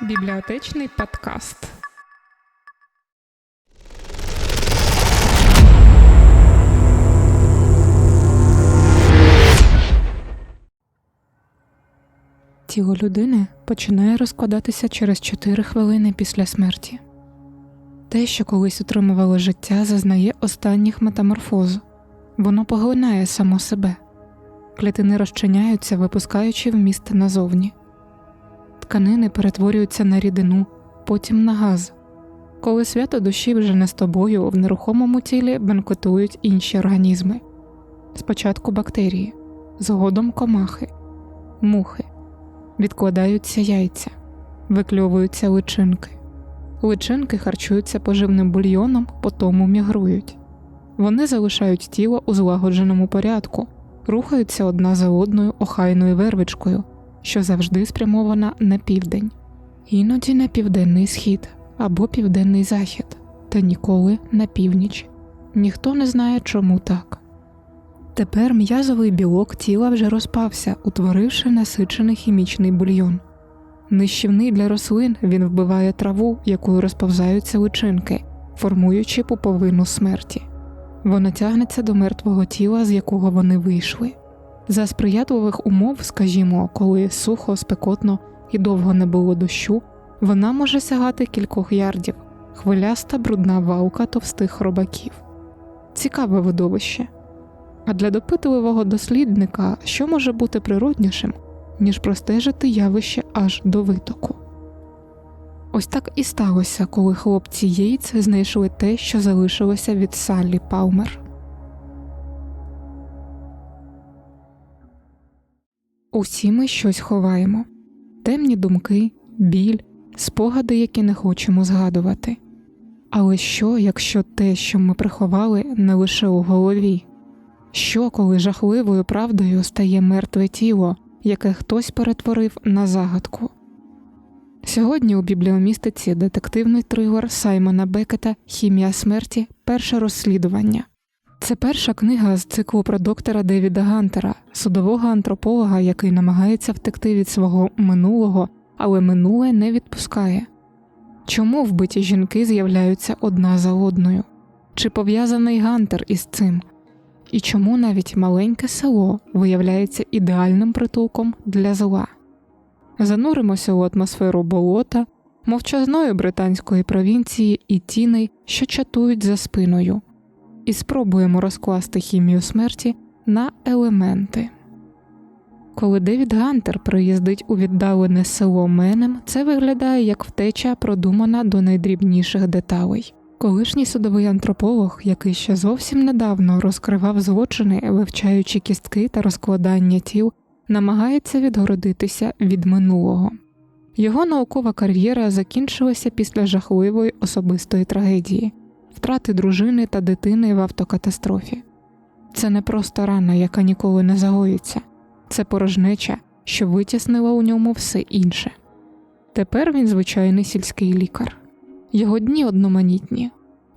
Бібліотечний подкаст. Тіло людини починає розкладатися через 4 хвилини після смерті. Те, що колись утримувало життя, зазнає останніх метаморфоз. Воно поглинає само себе. Клітини розчиняються, випускаючи вміст назовні. Тканини перетворюються на рідину, потім на газ. Коли свято душі вже не з тобою, в нерухомому тілі бенкотують інші організми. Спочатку бактерії, згодом комахи, мухи, відкладаються яйця, викльовуються личинки. Личинки харчуються поживним бульйоном, потому мігрують. Вони залишають тіло у злагодженому порядку, рухаються одна за одною охайною вервичкою, що завжди спрямована на південь, іноді на південний схід або південний захід, та ніколи на північ. Ніхто не знає, чому так. Тепер м'язовий білок тіла вже розпався, утворивши насичений хімічний бульйон. Нищівний для рослин він вбиває траву, якою розповзаються личинки, формуючи пуповину смерті. Вона тягнеться до мертвого тіла, з якого вони вийшли. За сприятливих умов, скажімо, коли сухо, спекотно і довго не було дощу, вона може сягати кількох ярдів, хвиляста брудна валка товстих хробаків. Цікаве видовище. А для допитливого дослідника що може бути природнішим, ніж простежити явище аж до витоку. Ось так і сталося, коли хлопці Єйц знайшли те, що залишилося від Саллі Палмер. Усі ми щось ховаємо темні думки, біль, спогади, які не хочемо згадувати. Але що, якщо те, що ми приховали, не лише у голові? Що, коли жахливою правдою стає мертве тіло, яке хтось перетворив на загадку? Сьогодні у бібліомістиці детективний трилер Саймона Бекета Хімія смерті перше розслідування. Це перша книга з циклу про доктора Девіда Гантера, судового антрополога, який намагається втекти від свого минулого, але минуле не відпускає. Чому вбиті жінки з'являються одна за одною? Чи пов'язаний Гантер із цим? І чому навіть маленьке село виявляється ідеальним притулком для зла? Зануримося у атмосферу болота, мовчазної британської провінції і тіней, що чатують за спиною, і спробуємо розкласти хімію смерті на елементи. Коли Девід Гантер приїздить у віддалене село Менем, це виглядає як втеча, продумана до найдрібніших деталей. Колишній судовий антрополог, який ще зовсім недавно розкривав злочини, вивчаючи кістки та розкладання тіл, намагається відгородитися від минулого. Його наукова кар'єра закінчилася після жахливої особистої трагедії, втрати дружини та дитини в автокатастрофі. Це не просто рана, яка ніколи не загоїться, це порожнеча, що витіснила у ньому все інше. Тепер він звичайний сільський лікар. Його дні одноманітні,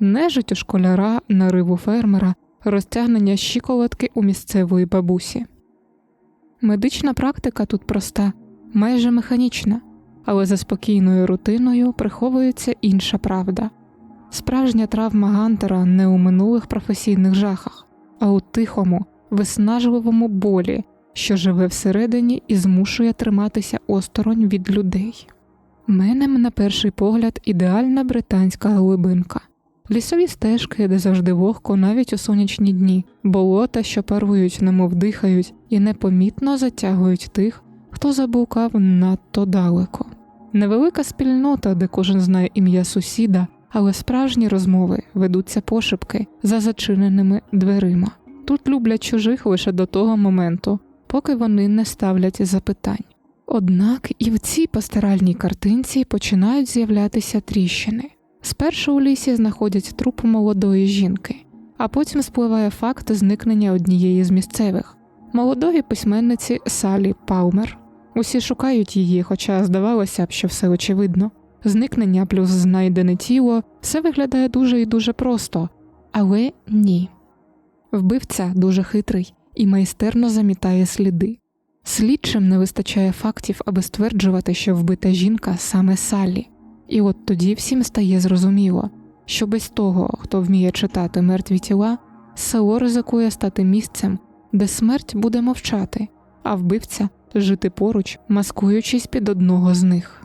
нежить у школяра, нариву фермера, розтягнення щиколотки у місцевої бабусі. Медична практика тут проста, майже механічна, але за спокійною рутиною приховується інша правда. Справжня травма Гантера не у минулих професійних жахах, а у тихому, виснажливому болі, що живе всередині і змушує триматися осторонь від людей. Менем, на перший погляд, ідеальна британська глибинка, лісові стежки, де завжди вогко, навіть у сонячні дні, болота, що парують, немов дихають, і непомітно затягують тих, хто заблукав надто далеко. Невелика спільнота, де кожен знає ім'я сусіда, але справжні розмови ведуться пошепки за зачиненими дверима. Тут люблять чужих лише до того моменту, поки вони не ставлять запитань. Однак і в цій пасторальній картинці починають з'являтися тріщини. Спершу у лісі знаходять труп молодої жінки, а потім спливає факт зникнення однієї з місцевих молодої письменниці Салі Палмер. Усі шукають її, хоча здавалося б, що все очевидно. Зникнення плюс знайдене тіло все виглядає дуже і дуже просто, але ні. Вбивця дуже хитрий і майстерно замітає сліди. Слідчим не вистачає фактів, аби стверджувати, що вбита жінка саме Саллі. І от тоді всім стає зрозуміло, що без того, хто вміє читати мертві тіла, село ризикує стати місцем, де смерть буде мовчати, а вбивця жити поруч, маскуючись під одного з них.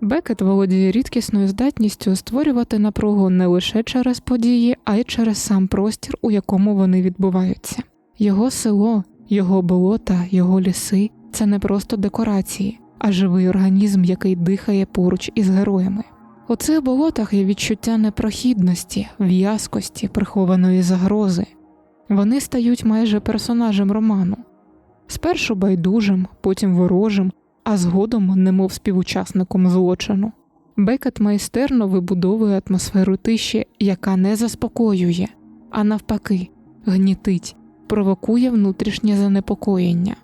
Бекет володіє рідкісною здатністю створювати напругу не лише через події, а й через сам простір, у якому вони відбуваються. Його село, його болота, його ліси це не просто декорації, а живий організм, який дихає поруч із героями. У цих болотах є відчуття непрохідності, в'язкості, прихованої загрози. Вони стають майже персонажем роману, спершу байдужим, потім ворожим, а згодом, немов співучасником злочину. Бекет майстерно вибудовує атмосферу тиші, яка не заспокоює, а навпаки, гнітить, провокує внутрішнє занепокоєння.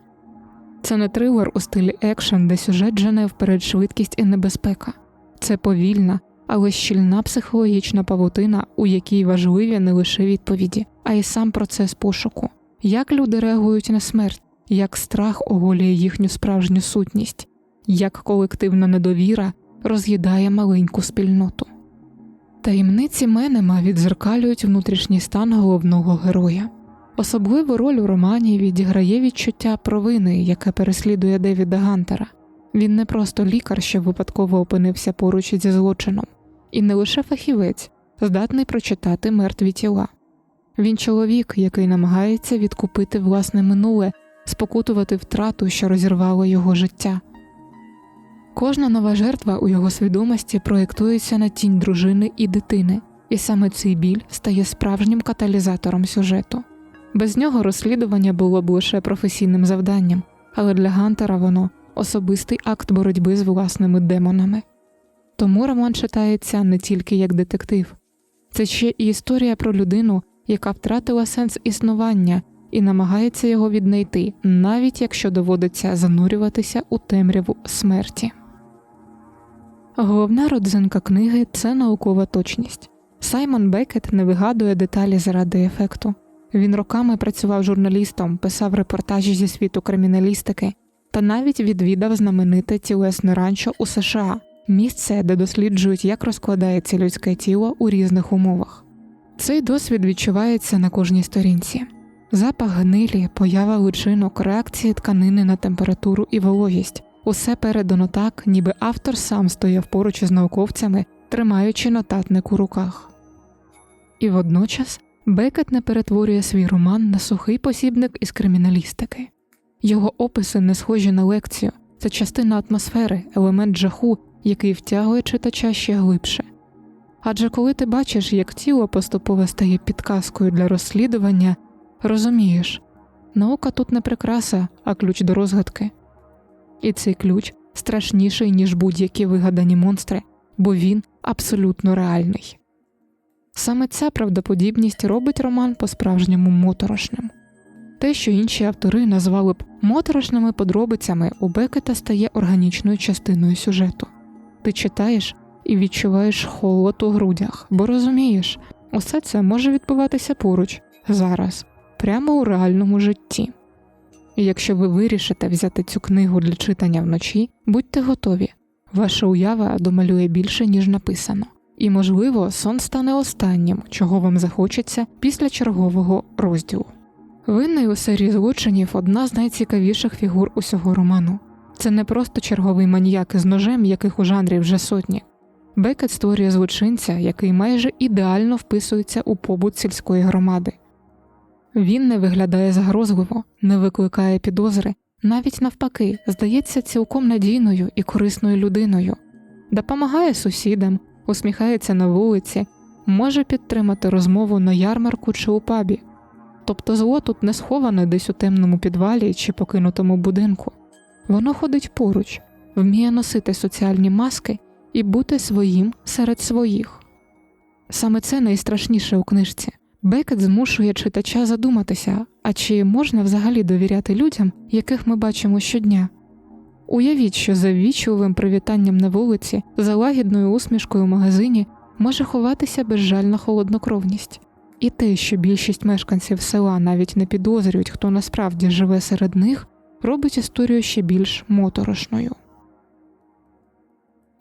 Це не трилер у стилі екшен, де сюжет жене вперед швидкість і небезпека. Це повільна, але щільна психологічна павутина, у якій важливі не лише відповіді, а й сам процес пошуку, як люди реагують на смерть, як страх оголює їхню справжню сутність, як колективна недовіра роз'їдає маленьку спільноту. Таємниці Менема відзеркалюють внутрішній стан головного героя. Особливу роль у романі відіграє відчуття провини, яке переслідує Девіда Гантера. Він не просто лікар, що випадково опинився поруч зі злочином, і не лише фахівець, здатний прочитати мертві тіла. Він чоловік, який намагається відкупити власне минуле, спокутувати втрату, що розірвало його життя. Кожна нова жертва у його свідомості проєктується на тінь дружини і дитини, і саме цей біль стає справжнім каталізатором сюжету. Без нього розслідування було б лише професійним завданням, але для Гантера воно особистий акт боротьби з власними демонами. Тому роман читається не тільки як детектив, це ще і історія про людину, яка втратила сенс існування і намагається його віднайти, навіть якщо доводиться занурюватися у темряву смерті. Головна родзинка книги це наукова точність. Саймон Бекет не вигадує деталі заради ефекту. Він роками працював журналістом, писав репортажі зі світу криміналістики та навіть відвідав знамените тілесне ранчо у США, місце, де досліджують, як розкладається людське тіло у різних умовах. Цей досвід відчувається на кожній сторінці. Запах гнилі, поява личинок, реакції тканини на температуру і вологість усе передано так, ніби автор сам стояв поруч із науковцями, тримаючи нотатник у руках. І водночас Бекет не перетворює свій роман на сухий посібник із криміналістики. Його описи не схожі на лекцію, це частина атмосфери, елемент жаху, який втягує читача ще глибше. Адже коли ти бачиш, як тіло поступово стає підказкою для розслідування, розумієш, наука тут не прикраса, а ключ до розгадки. І цей ключ страшніший, ніж будь-які вигадані монстри, бо він абсолютно реальний. Саме ця правдоподібність робить роман по-справжньому моторошним. Те, що інші автори назвали б моторошними подробицями, у Бекета стає органічною частиною сюжету. Ти читаєш і відчуваєш холод у грудях, бо розумієш, усе це може відбуватися поруч, зараз, прямо у реальному житті. І якщо ви вирішите взяти цю книгу для читання вночі, будьте готові, ваша уява домалює більше, ніж написано, і, можливо, сон стане останнім, чого вам захочеться після чергового розділу. Винний у серії злочинів одна з найцікавіших фігур усього роману. Це не просто черговий маніяк із ножем, яких у жанрі вже сотні. Бекет створює злочинця, який майже ідеально вписується у побут сільської громади. Він не виглядає загрозливо, не викликає підозри, навіть навпаки, здається цілком надійною і корисною людиною, допомагає сусідам, усміхається на вулиці, може підтримати розмову на ярмарку чи у пабі. Тобто зло тут не сховане десь у темному підвалі чи покинутому будинку, воно ходить поруч, вміє носити соціальні маски і бути своїм серед своїх. Саме це найстрашніше у книжці. Бекет змушує читача задуматися, а чи можна взагалі довіряти людям, яких ми бачимо щодня. Уявіть, що за ввічливим привітанням на вулиці, за лагідною усмішкою в магазині може ховатися безжальна холоднокровність, і те, що більшість мешканців села навіть не підозрюють, хто насправді живе серед них, робить історію ще більш моторошною.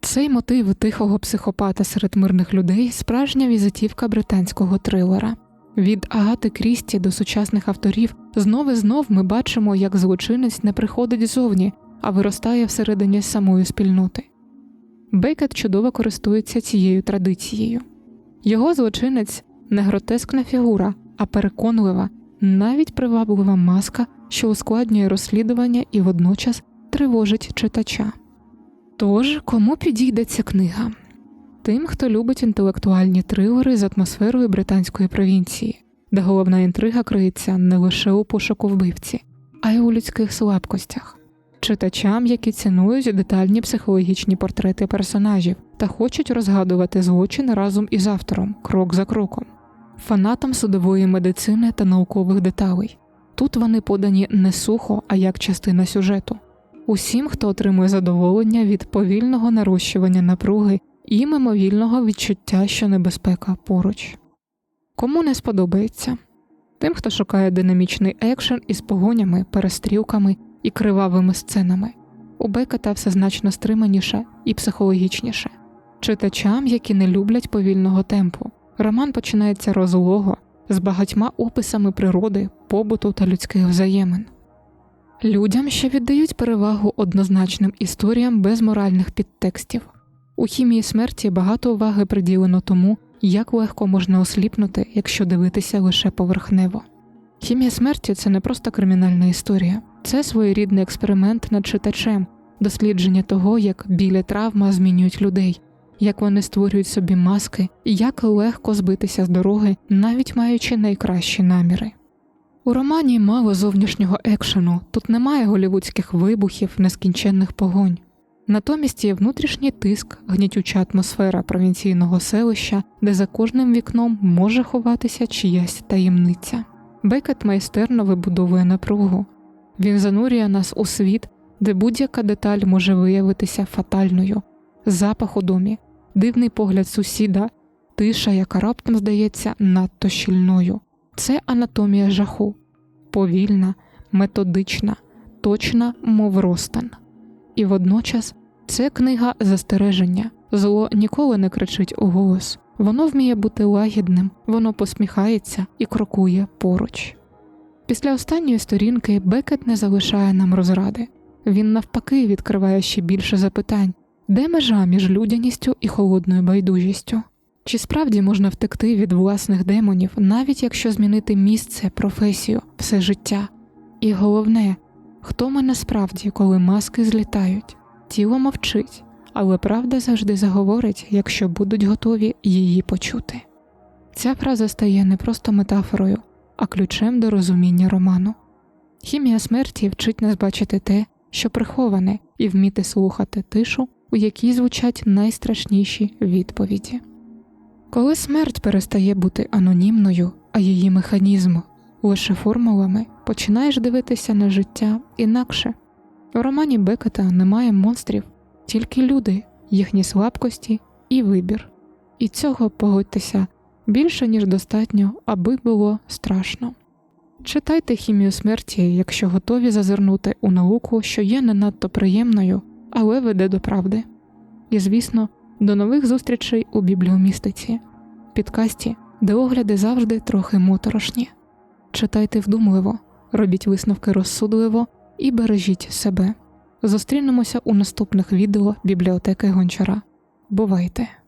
Цей мотив тихого психопата серед мирних людей справжня візитівка британського трилера. Від Агати Крісті до сучасних авторів знов і знов ми бачимо, як злочинець не приходить зовні, а виростає всередині самої спільноти. Бейкет чудово користується цією традицією. Його злочинець не гротескна фігура, а переконлива, навіть приваблива маска, що ускладнює розслідування і водночас тривожить читача. Тож, кому підійде ця книга? Тим, хто любить інтелектуальні трилери з атмосферою британської провінції, де головна інтрига криється не лише у пошуку вбивці, а й у людських слабкостях, читачам, які цінують детальні психологічні портрети персонажів та хочуть розгадувати злочин разом із автором, крок за кроком, фанатам судової медицини та наукових деталей. Тут вони подані не сухо, а як частина сюжету. Усім, хто отримує задоволення від повільного нарощування напруги і мимовільного відчуття, що небезпека поруч. Кому не сподобається тим, хто шукає динамічний екшен із погонями, перестрілками і кривавими сценами, у Бекета все значно стриманіше і психологічніше, читачам, які не люблять повільного темпу. Роман починається розлого з багатьма описами природи, побуту та людських взаємин. Людям, що віддають перевагу однозначним історіям без моральних підтекстів. У хімії смерті багато уваги приділено тому, як легко можна осліпнути, якщо дивитися лише поверхнево. Хімія смерті це не просто кримінальна історія, це своєрідний експеримент над читачем, дослідження того, як білі травма змінюють людей, як вони створюють собі маски і як легко збитися з дороги, навіть маючи найкращі наміри. У романі мало зовнішнього екшену, тут немає голівудських вибухів, нескінченних погонь. Натомість є внутрішній тиск, гнітюча атмосфера провінційного селища, де за кожним вікном може ховатися чиясь таємниця. Бекет майстерно вибудовує напругу. Він занурює нас у світ, де будь-яка деталь може виявитися фатальною, запах у домі, дивний погляд сусіда, тиша, яка раптом здається надто щільною. Це анатомія жаху, повільна, методична, точна, мов розтан. І водночас це книга застереження. Зло ніколи не кричить у голос. Воно вміє бути лагідним, воно посміхається і крокує поруч. Після останньої сторінки Бекет не залишає нам розради. Він навпаки відкриває ще більше запитань, де межа між людяністю і холодною байдужістю. Чи справді можна втекти від власних демонів, навіть якщо змінити місце, професію, все життя? І головне, хто ми насправді, коли маски злітають, тіло мовчить, але правда завжди заговорить, якщо будуть готові її почути. Ця фраза стає не просто метафорою, а ключем до розуміння роману. Хімія смерті вчить нас бачити те, що приховане, і вміти слухати тишу, у якій звучать найстрашніші відповіді. Коли смерть перестає бути анонімною, а її механізм лише формулами, починаєш дивитися на життя інакше. У романі Бекета немає монстрів, тільки люди, їхні слабкості і вибір. І цього погодьтеся більше, ніж достатньо, аби було страшно. Читайте хімію смерті, якщо готові зазирнути у науку, що є не надто приємною, але веде до правди. І, звісно, до нових зустрічей у бібліомістиці, підкасті, де огляди завжди трохи моторошні. Читайте вдумливо, робіть висновки розсудливо і бережіть себе. Зустрінемося у наступних відео бібліотеки Гончара. Бувайте!